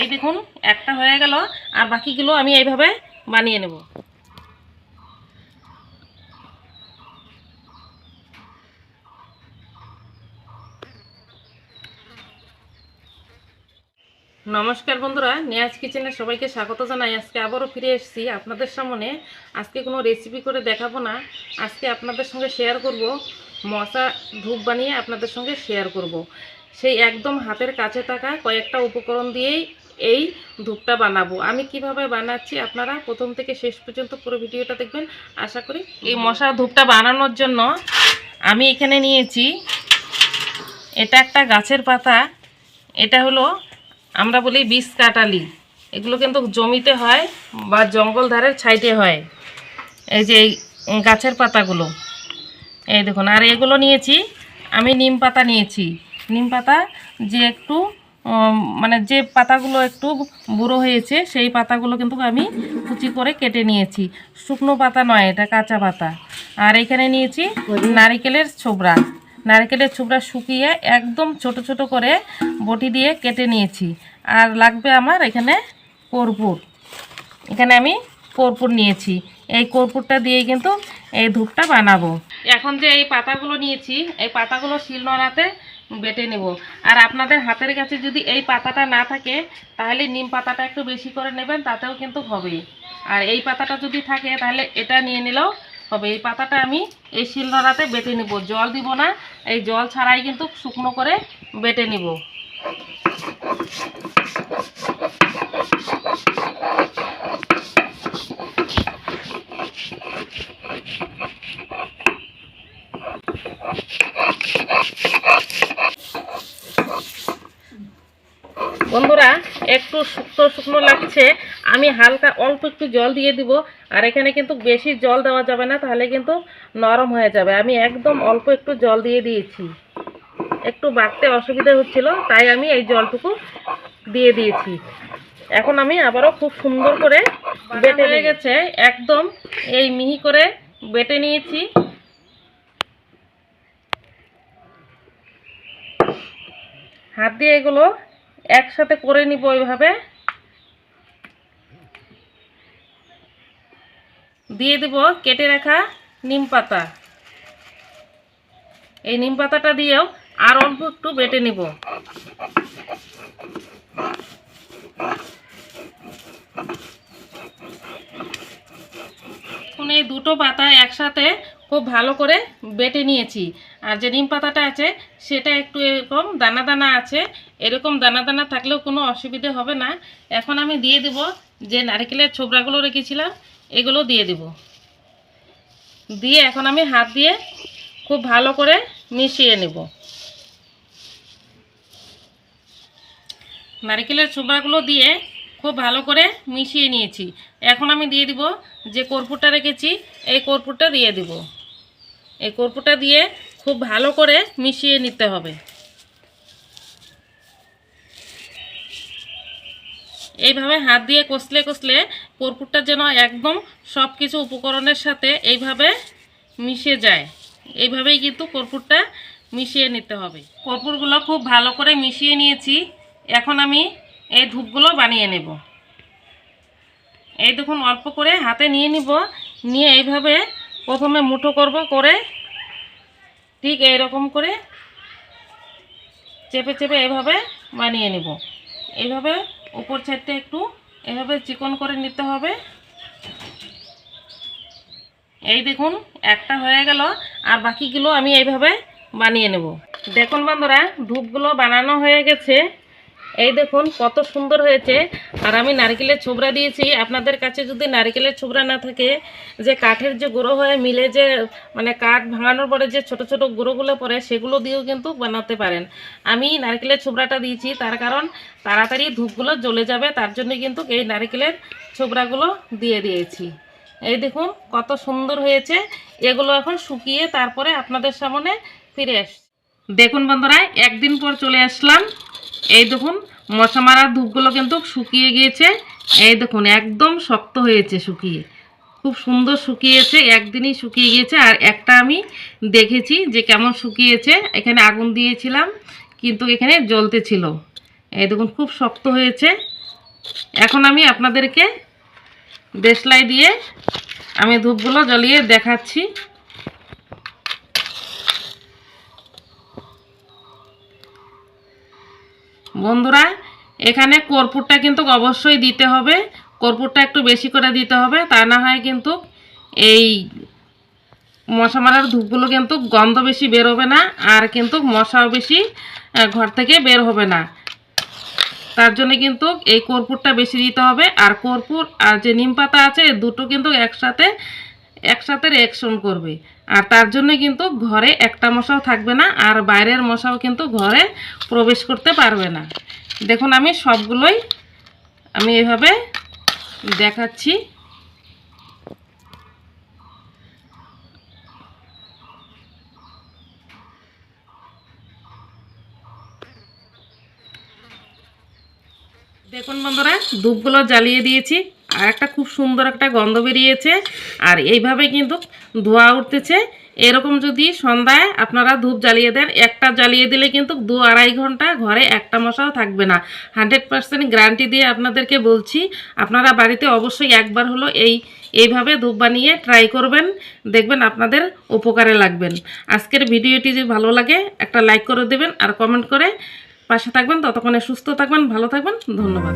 এই দেখুন, একটা হয়ে গেল, আর বাকিগুলো আমি এইভাবে বানিয়ে নেব। নমস্কার বন্ধুরা নিয়াজ কিচেনে সবাইকে স্বাগত জানাই। আজকে আবারও ফিরে এসেছি আপনাদের সামনে। আজকে কোনো রেসিপি করে দেখাবো না। আজকে আপনাদের সঙ্গে শেয়ার করব মশা ধূপ বানিয়ে আপনাদের সঙ্গে শেয়ার করব। সেই একদম হাতের কাছে থাকা কয়েকটা উপকরণ দিয়েই এই ধূপটা বানাবো। আমি কীভাবে বানাচ্ছি আপনারা প্রথম থেকে শেষ পর্যন্ত পুরো ভিডিওটা দেখবেন। আশা করি এই মশা ধূপটা বানানোর জন্য আমি এখানে নিয়েছি, এটা একটা গাছের পাতা, এটা হলো আমরা বলি বিষ কাটালি এগুলো কিন্তু জমিতে হয় বা জঙ্গল ধারের ছাইটে হয়। এই যে গাছের পাতাগুলো। এই দেখুন, আর এগুলো নিয়েছি, আমি নিম পাতা নিয়েছি। নিম পাতা যে একটু মানে যে পাতাগুলো একটু বুড়ো হয়েছে, সেই পাতাগুলো কিন্তু আমি কুচি করে কেটে নিয়েছি। শুকনো পাতা নয়, এটা কাঁচা পাতা। আর এখানে নিয়েছি নারিকেলের ছোবড়া। নারকেলের ছোবড়া শুকিয়ে একদম ছোট ছোট করে বটি দিয়ে কেটে নিয়েছি। আর লাগবে আমার এখানে কর্পূর। এখানে আমি কর্পূর নিয়েছি। এই কর্পূরটা দিয়ে কিন্তু এই ধূপটা বানাবো। এখন যে এই পাতাগুলো নিয়েছি, এই পাতাগুলো শিলনোড়াতে বেটে নেব। আর আপনাদের হাতের কাছে যদি এই পাতাটা না থাকে, তাহলে নিম পাতাটা একটু বেশি করে নেবেন, তাতেও কিন্তু হবে। আর এই পাতাটা যদি থাকে, তাহলে এটা নিয়ে নিলেও হবে। এই পাতাটা আমি এই শিল শিলনোড়াতে বেটে নেব। জল দিব না, এই জল ছাড়াই কিন্তু শুকনো করে বেটে নেব। একটু শুকনো শুকনো লাগছে আমি হালকা অল্প একটু জল দিয়ে দিব আর এখানে কিন্তু বেশি জল দেওয়া যাবে না তাহলে কিন্তু নরম হয়ে যাবে। আমি একদম অল্প একটু জল দিয়ে দিয়েছি। একটু বাড়তে অসুবিধা হচ্ছিল তাই আমি এই জলটুকু দিয়ে দিয়েছি। এখন আমি আবারও খুব সুন্দর করে বেটে হয়ে গেছে একদম এই মিহি করে বেটে নিয়েছি। হাত দিয়ে এগুলো একসাথে করে নিব এইভাবে দিয়ে দেব কেটে রাখা নিম পাতা। এই নিম পাতাটা দিয়েও আর অল্প একটু বেটে নিব। এই দুটো পাতা একসাথে খুব ভালো করে বেটে নিয়েছি। আর যে নিম পাতাটা আছে, সেটা একটু এরকম দানা দানা আছে, এরকম দানা দানা থাকলেও কোনো অসুবিধে হবে না। এখন আমি দিয়ে দেব যে নারকেলের ছোবড়াগুলো রেখেছিলাম, এগুলো দিয়ে দেব। দিয়ে এখন আমি হাত দিয়ে খুব ভালো করে মিশিয়ে নেব। নারকেলের ছোবড়াগুলো দিয়ে খুব ভালো করে মিশিয়ে নিয়েছি। এখন আমি দিয়ে দিব যে কর্পূরটা রেখেছি, এই কর্পূরটা দিয়ে দিব। এই কর্পূরটা দিয়ে খুব ভালো করে মিশিয়ে নিতে হবে। এইভাবে হাত দিয়ে কষলে কষলে কর্পূরটা যেন একদম সব কিছু উপকরণের সাথে এইভাবে মিশে যায়। এইভাবেই কিন্তু কর্পূরটা মিশিয়ে নিতে হবে। কর্পূরগুলো খুব ভালো করে মিশিয়ে নিয়েছি। এখন আমি এই ধূপগুলো বানিয়ে নেব। এই দেখুন, অল্প করে হাতে নিয়ে নিব। নিয়ে এইভাবে প্রথমে মুঠো করব করে ঠিক এইরকম করে চেপে চেপে এভাবে বানিয়ে নেব। এইভাবে উপর সাইডটা একটু এভাবে চিকন করে নিতে হবে। এই দেখুন, একটা হয়ে গেল, আর বাকিগুলো আমি এইভাবে বানিয়ে নেব। দেখুন বন্ধুরা, ধূপগুলো বানানো হয়ে গেছে। এই দেখুন, কত সুন্দর হয়েছে। আর আমি নারকেলের ছোবরা দিয়েছি। আপনাদের কাছে যদি নারকেলের ছোবরা না থাকে, যে কাঠের যে গুঁড়ো হয়ে, মিলে যে মানে কাঠ ভাঙানোর পরে যে ছোট ছোট গুঁড়োগুলো পড়ে, সেগুলো দিয়েও কিন্তু বানাতে পারেন। আমি নারকেলের ছোবরাটা দিয়েছি, তার কারণ তাড়াতাড়ি ধূপগুলো জ্বলে যাবে, তার জন্য কিন্তু এই নারকেলের ছোবরাগুলো দিয়ে দিয়েছি। এই দেখুন, কত সুন্দর হয়েছে। এগুলো এখন শুকিয়ে তারপরে আপনাদের সামনে ফিরে আস দেখুন বন্ধুরা, একদিন পর চলে আসলাম। এই দেখুন, মশা মারার ধূপগুলো কিন্তু শুকিয়ে গিয়েছে। এই দেখুন, একদম শক্ত হয়েছে শুকিয়ে। খুব সুন্দর শুকিয়েছে, একদিনই শুকিয়ে গিয়েছে। আর একটা আমি দেখেছি যে কেমন শুকিয়েছে। এখানে আগুন দিয়েছিলাম, কিন্তু এখানে জ্বলতে ছিল। এই দেখুন, খুব শক্ত হয়েছে। এখন আমি আপনাদেরকে দেশলাই দিয়ে আমি ধূপগুলো জ্বলিয়ে দেখাচ্ছি। বন্ধুরা, এখানে কর্পূরটা কিন্তু অবশ্যই দিতে হবে। কর্পূরটা একটু বেশি করে দিতে হবে, তা না হয় কিন্তু এই মশা মারার ধূপগুলো কিন্তু গন্ধ বেশি বেরোবে না, আর কিন্তু মশাও বেশি ঘর থেকে বের হবে না। তার জন্য কিন্তু এই কর্পূরটা বেশি দিতে হবে, আর কর্পূর আর যে নিম পাতা আছে, দুটো কিন্তু একসাথে একসাথে রিয়াকশন করবে। আর তার জন্য কিন্তু ঘরে একটা মশাও থাকবে না, আর বাইরের মশাও কিন্তু ঘরে প্রবেশ করতে পারবে না। দেখুন, আমি সবগুলোই আমি এভাবে দেখাচ্ছি। দেখুন বন্ধুরা, ধূপগুলো জ্বালিয়ে দিয়েছি। আর একটা খুব সুন্দর একটা গন্ধ বেরিয়েছে। আর এইভাবে কিন্তু ধোয়া উঠতেছে। এরকম যদি সন্ধ্যায় আপনারা ধূপ জ্বালিয়ে দেন, একটা জ্বালিয়ে দিলে কিন্তু দু আড়াই ঘণ্টা ঘরে একটা মশাও থাকবে না। হান্ড্রেড পার্সেন্ট গ্যারান্টি দিয়ে আপনাদেরকে বলছি, আপনারা বাড়িতে অবশ্যই একবার হলো এই, এইভাবে ধূপ বানিয়ে ট্রাই করবেন। দেখবেন আপনাদের উপকারে লাগবেন। আজকের ভিডিওটি যদি ভালো লাগে, একটা লাইক করে দেবেন আর কমেন্ট করে পাশে থাকবেন। ততক্ষণে সুস্থ থাকবেন, ভালো থাকবেন। ধন্যবাদ।